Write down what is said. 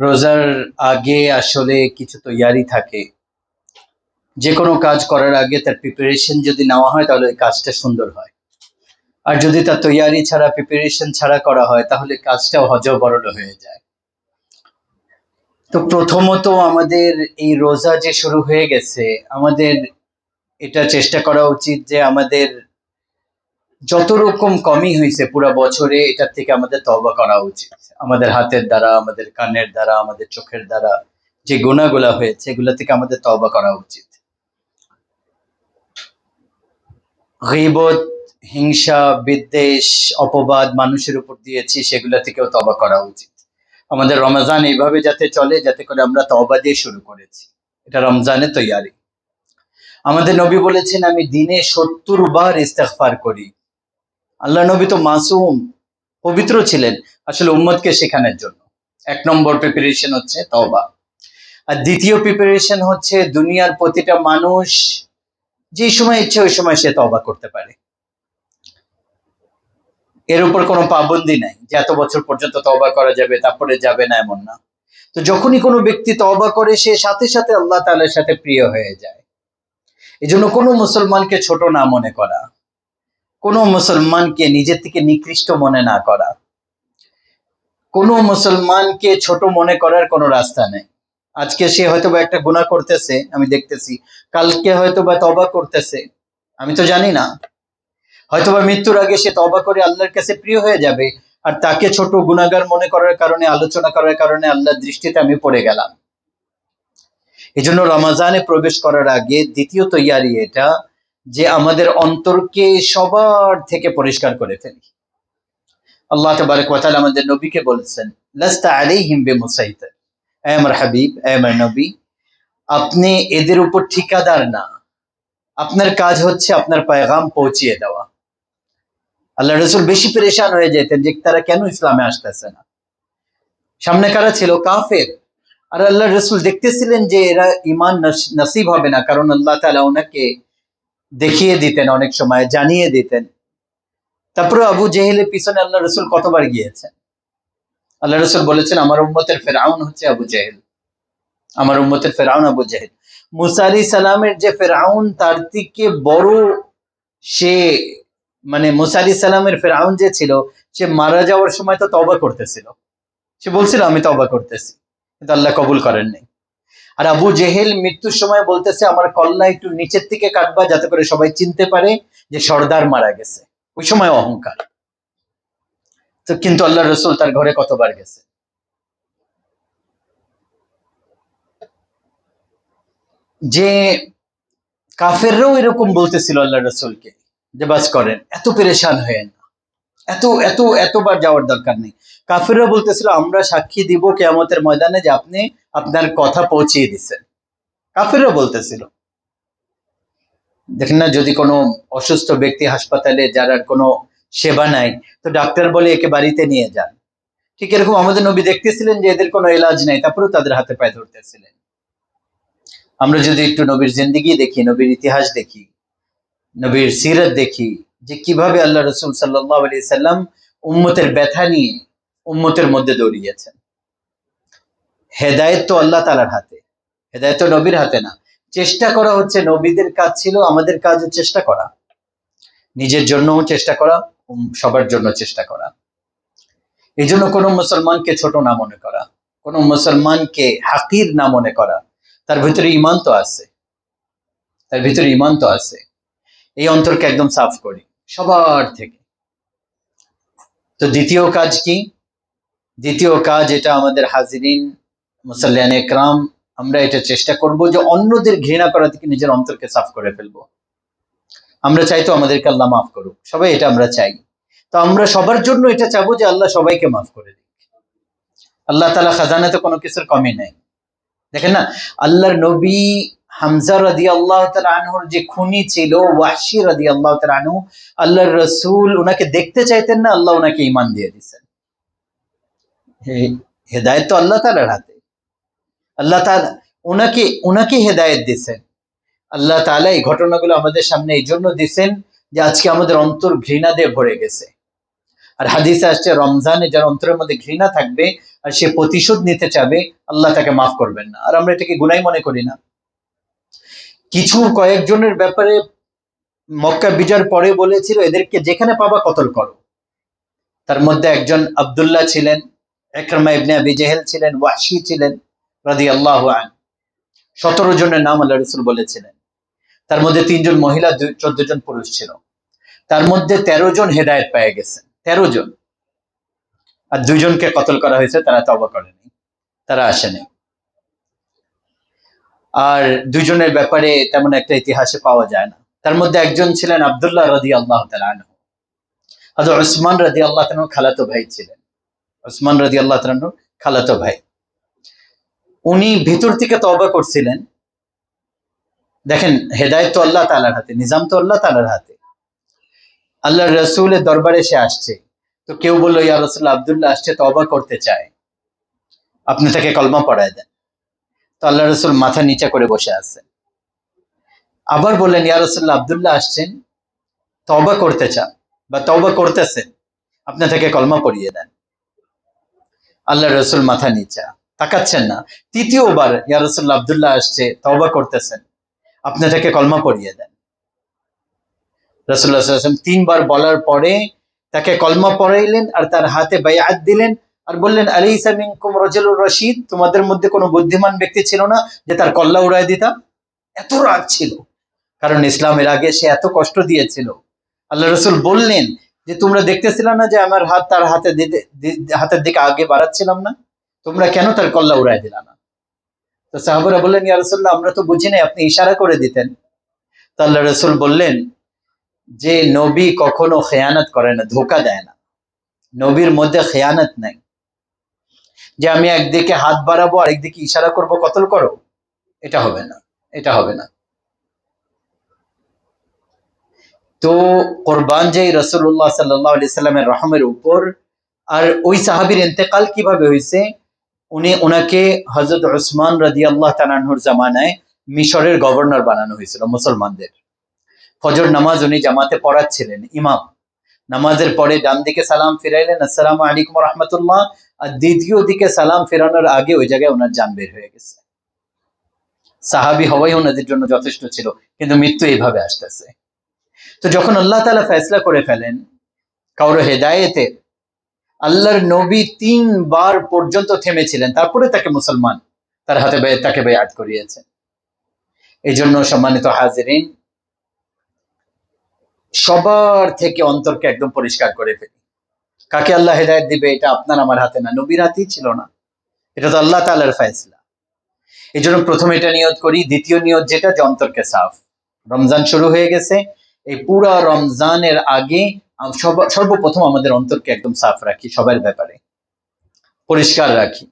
রোজার আগে আসলে কিছু তৈয়ারি থাকে। যে কোনো কাজ করার আগে তার প্রিপারেশন যদি নেওয়া হয়, তাহলে কাজটা সুন্দর হয়। আর যদি তার তৈয়ারি ছাড়া প্রিপারেশন ছাড়া করা হয়, তাহলে কাজটাও হজবরল হয়ে যায়। তো প্রথমত আমাদের এই রোজা যে শুরু হয়ে গেছে, আমাদের এটা চেষ্টা করা উচিত যে আমাদের যত রকম কমই হয়েছে পুরো বছরে, এটার থেকে আমাদের তওবা করা উচিত। আমাদের হাতের দ্বারা, আমাদের কানের দ্বারা, আমাদের চোখের দ্বারা যে গুণাগুলা হয়েছে, এগুলো থেকে আমাদের তওবা করা উচিত। হিংসা, বিদ্বেষ, অপবাদ মানুষের উপর দিয়েছি, সেগুলো থেকেও তবা করা উচিত। আমাদের রমজান এইভাবে যাতে চলে, যাতে করে আমরা তবা দিয়ে শুরু করেছি। এটা রমজানের তৈয়ারি। আমাদের নবী বলেছেন, আমি দিনে সত্তর বার ইস্তেগফার করি। আল্লাহ নবী তো মাসুম, পবিত্র ছিলেন আসলে উম্মতকে শেখানোর জন্য। এক নম্বর প্রিপারেশন হচ্ছে তওবা। আর দ্বিতীয় প্রিপারেশন হচ্ছে দুনিয়ার প্রতিটা মানুষ যে সময় ইচ্ছে ওই সময় সে তওবা করতে পারে। এর উপর কোনো পাবন্দি নাই যে এত বছর পর্যন্ত তওবা করা যাবে, তারপরে যাবে না, এমন না। তো যখনই কোনো ব্যক্তি তওবা করে, সে সাথে সাথে আল্লাহ তাআলার সাথে প্রিয় হয়ে যায়। এই জন্য কোনো মুসলমানকে ছোট না মনে করা। কোনো মুসলমানকে নিজের থেকে নিকৃষ্ট মনে না করা। কোনো মুসলমানকে ছোট মনে করার কোনো রাস্তা নেই। আজকে সে হয়তো বা একটা গুনাহ করতেছে, আমি দেখতেছি। কালকে হয়তো বা তবা করতেছে, আমি তো জানি না। হয়তো বা মৃত্যুর আগে সে তবা করে আল্লাহর কাছে প্রিয় হয়ে যাবে, আর তাকে ছোট গুণাগার মনে করার কারণে, আলোচনা করার কারণে আল্লাহর দৃষ্টিতে আমি পড়ে গেলাম। এই জন্য রমাজানে প্রবেশ করার আগে দ্বিতীয় তৈয়ারি এটা যে আমাদের অন্তরকে সবার থেকে পরিষ্কার করে ফেলি। আল্লাহ তবারক ওয়া তাআলা আমাদের নবীকে বলছেন, লাস্তা আলাইহিম বিমুসাইতির এ আমার হাবিব আমার নবী, আপনি এদের উপর ঠিকাদার না। আপনার কাজ হচ্ছে আপনার পায়গাম পৌঁছিয়ে দেওয়া। আল্লাহ রসুল বেশি পরেশান হয়ে যেতেন যে তারা কেন ইসলামে আসতেছে না। সামনে কারা ছিল? কাফের। আর আল্লাহ রসুল দেখতেছিলেন যে এরা ইমান নস- নসিব হবে না, কারণ আল্লাহ তাআলা ওনাকে দেখিয়ে দিতেন অনেক সময়, জানিয়ে দিতেন। তারপরে আবু জেহেলের পিছনে আল্লাহ রসুল কতবার গিয়েছেন? আল্লাহ রসুল বলেছেন, আমার উম্মতের ফেরাউন হচ্ছে আবু জেহেল। আমার উম্মতের ফেরাউন আবু জেহেল। মুসা আলি সালামের যে ফেরাউন, তার থেকে বড় সে মানে মুসা আলি সালামের ফেরাউন যে ছিল, সে মারা যাওয়ার সময় তো তবা করতেছিল। সে বলছিল, আমি তবা করতেছি। কিন্তু আল্লাহ কবুল করেননি। আর আবু জেহেল মৃত্যুর সময় বলতেছে, আমার কল্লা একটু নিচের থেকে কাটবা যাতে করে সবাই চিনতে পারে যে সর্দার মারা গেছে। ওই সময় অহংকার। তো কিন্তু আল্লাহ রসুল তার ঘরে কতবার গেছে? যে কাফেররাও এরকম বলতেছিল আল্লাহ রসুলকে, যে বাস করেন, এত পেরেশান হয়ে না। এত এত, এতবার যাওয়ার দরকার নেই। কাফেররা বলতেছিল, আমরা সাক্ষী দিব কেয়ামতের ময়দানে যে আপনি আপনার কথা পৌঁছিয়ে দিচ্ছেন কাফেররা বলতেছিল, দেখেন না, যদি কোনো অসুস্থ ব্যক্তি হাসপাতালে যার কোনো সেবা নাই, তো ডাক্তার বলে একে বাড়িতে নিয়ে যান। ঠিক এরকম আমাদের নবী দেখতেছিলেন যে এদের কোনো এলাজ নাই, তারপরেও তাদের হাতে পায়ে ধরতেছিলেন। আমরা যদি একটু নবীর জিন্দিগি দেখি, নবীর ইতিহাস দেখি, নবীর সিরত দেখি, যে কীভাবে আল্লাহ রসুল সাল্লাহ আলি সাল্লাম উম্মতের ব্যথা নিয়ে উম্মতের মধ্যে দৌড়িয়েছেন। হেদায়েত তো আল্লাহ তালার হাতে। হেদায়েত তো নবীর হাতে না। চেষ্টা করা হচ্ছে নবীদের কাজ ছিল, আমাদের কাজও চেষ্টা করা। নিজের জন্যও চেষ্টা করা সবার জন্য চেষ্টা করা। এই জন্য কোনো মুসলমানকে ছোট না মনে করা, কোনো মুসলমানকে হাকির না মনে করা। তার ভিতরে ইমান তো আছে। তার ভিতরে ইমান তো আছে। এই অন্তরকে একদম সাফ করি, সবার থেকে। তো দ্বিতীয় কাজ কি? দ্বিতীয় কাজ এটা আমাদের হাজিরিন মুসাল্লান একরাম, আমরা এটা চেষ্টা করব যে অন্যদের ঘৃণা করা থেকে নিজের অন্তরকে সাফ করে ফেলব। আমরা চাই তো আমাদেরকে আল্লাহ মাফ করুক। সবাই এটা আমরা চাই। তো আমরা সবার জন্য এটা চাবো যে আল্লাহ সবাইকে মাফ করে দিক। আল্লাহ তালা খাজানাতে কোনো কিছুর কমি নেই। দেখেন না, আল্লাহর নবী হামজা রাদি আল্লাহ আনহুর যে খুনি ছিল ওয়াসি রাদি আল্লাহ আনহু, আল্লাহর রসুল ওনাকে দেখতে চাইতেন না, আল্লাহ ওনাকে ইমান দিয়ে দিচ্ছেন হেদায়ত তো আল্লাহ তালার হাতে। আল্লাহ তালা ওনাকে ওনাকে হেদায়ত দিচ্ছেন আল্লাহ তাআলা এই ঘটনাগুলো আমাদের সামনে এই জন্য দিচ্ছেন যে আজকে আমাদের অন্তর ঘৃণা দিয়ে ভরে গেছে। আর হাদিসে আসছে, রমজানে যার অন্তরের মধ্যে ঘৃণা থাকবে আর সে প্রতিশোধ নিতে চাবে, আল্লাহ তাকে মাফ করবেন না। আর আমরা এটাকে গুনাই মনে করি না। কিছু কয়েকজনের ব্যাপারে মক্কা বিজয়ের পরে বলেছিল, এদেরকে যেখানে পাবা কতল করো। তার মধ্যে একজন আব্দুল্লাহ ছিলেন, একরমা ইবনে আবি জেহেল ছিলেন, ওয়াসি ছিলেন। রাদি আল্লাহ আন সতেরো জনের নাম আল্লাহ রসুল বলেছিলেন। তার মধ্যে তিনজন মহিলা চোদ্দ জন পুরুষ ছিল। তার মধ্যে তেরো জন হেদায়ত পেয়ে গেছেন। তেরো জন। আর দুইজনকে কতল করা হয়েছে তারা তবা করেনি। তারা আসেনি। আর দুইজনের ব্যাপারে তেমন একটা ইতিহাসে পাওয়া যায় না। তার মধ্যে একজন ছিলেন আবদুল্লাহ রদি আল্লাহ তালু হাজর ওসমান রদি আল্লাহ তালু খালাতো ভাই ছিলেন। ওসমান রদি আল্লাহ তালু খালাতো ভাই। উনি ভিতর থেকে তবা করছিলেন। দেখেন, হেদায়ত তো আল্লাহ তালার হাতে, নিজাম তো আল্লাহ তালার হাতে। আল্লাহ রসুলের দরবারে সে আসছে। তো কেউ বলল, ইয়া রসুল্লাহ আবদুল্লাহ আসছে তবা করতে চায়। আপনি তাকে কলমা পড়ায় দেন। তো আল্লাহ রসুল মাথা নিচা করে বসে আছেন। আবার বললেন, ইয়া রসুল্লাহ আবদুল্লাহ আসছেন তবা করতে চান বা তবা করতেছেন। আপনি তাকে কলমা পড়িয়ে দেন। আল্লাহ রসুল মাথা নিচা। তাকাচ্ছেন না। তৃতীয়বার ইয়া রসুল্লাহ আবদুল্লাহ আসছে তবা করতেছেন। আপনি কলমা পড়িয়ে দেন। রসুল্লাহ তিনবার বলার পরে তাকে কলমা পড়াইলেন আর তার হাতে বায়াত দিলেন আর বললেন আলী ইসামিনকুম রজলুর রশিদ? তোমাদের মধ্যে কোনো বুদ্ধিমান ব্যক্তি ছিল না যে তার কল্লা উড়াই দিতাম এত রাগ ছিল। কারণ ইসলামের আগে সে এত কষ্ট দিয়েছিল। আল্লাহ রসুল বললেন যে, তোমরা দেখতেছিল না যে আমার হাত তার হাতে হাতের দিকে আগে বাড়াচ্ছিলাম না? তোমরা কেন তার কল্লা উড়াই দিলা না? তো সাহাবরা বললেন, ইয়া রসুল্লাহ আমরা তো বুঝি নাই, আপনি ইশারা করে দিতেন। তো রসুল বললেন, যে নবী কখনো খেয়ানত করে না, ধোকা দেয় না। নবীর মধ্যে খেয়ানত নাই। যে আমি একদিকে হাত বাড়াবো আর একদিকে ইশারা করব, কতল করো? এটা হবে না, এটা হবে না। তো কোরবান যে রসুল্লাহ সাল্লাহ আলি সাল্লামের রহমের উপর, আর ওই সাহাবির ইন্তেকাল কীভাবে হয়েছে উনি ওনাকে হজরত ওসমান রাদি আল্লাহ তালাহুর জামানায় মিশরের গভর্নর বানানো হয়েছিল, মুসলমানদের। ফজর নামাজ উনি জামাতে পড়াচ্ছিলেন, ইমাম। নামাজের পরে ডান দিকে সালাম ফিরাইলেন, আসসালাম আলাইকুম রহমতুল্লাহ। আর দ্বিতীয় দিকে সালাম ফেরানোর আগে ওই জায়গায় ওনার যান বের হয়ে গেছে। সাহাবি হওয়াই ওনাদের জন্য যথেষ্ট ছিল, কিন্তু মৃত্যু এইভাবে আসতেছে। তো যখন আল্লাহ তালা ফেসলা করে ফেলেন কারও হেদায়েতের আল্লাহর নবী তিনবার পর্যন্ত থেমেছিলেন। তারপরে তাকে মুসলমান তার হাতে তাকে বেয়াত করিয়েছে। এই জন্য সম্মানিত হাজিরিন, সবার থেকে অন্তরকে একদম পরিষ্কার করে ফেলি। কাকে আল্লাহ হেদায়ত দিবে এটা আপনার আমার হাতে না, নবীর হাতেই ছিল না। এটা তো আল্লাহ তালার ফয়সলা। এই জন্য প্রথম এটা নিয়ত করি, দ্বিতীয় নিয়ত যেটা যে অন্তরকে সাফ। রমজান শুরু হয়ে গেছে। এই পুরা রমজানের আগে সর্বপ্রথম আমাদের অন্তরকে একদম সাফ রাখি সবার ব্যাপারে। পরিষ্কার রাখি।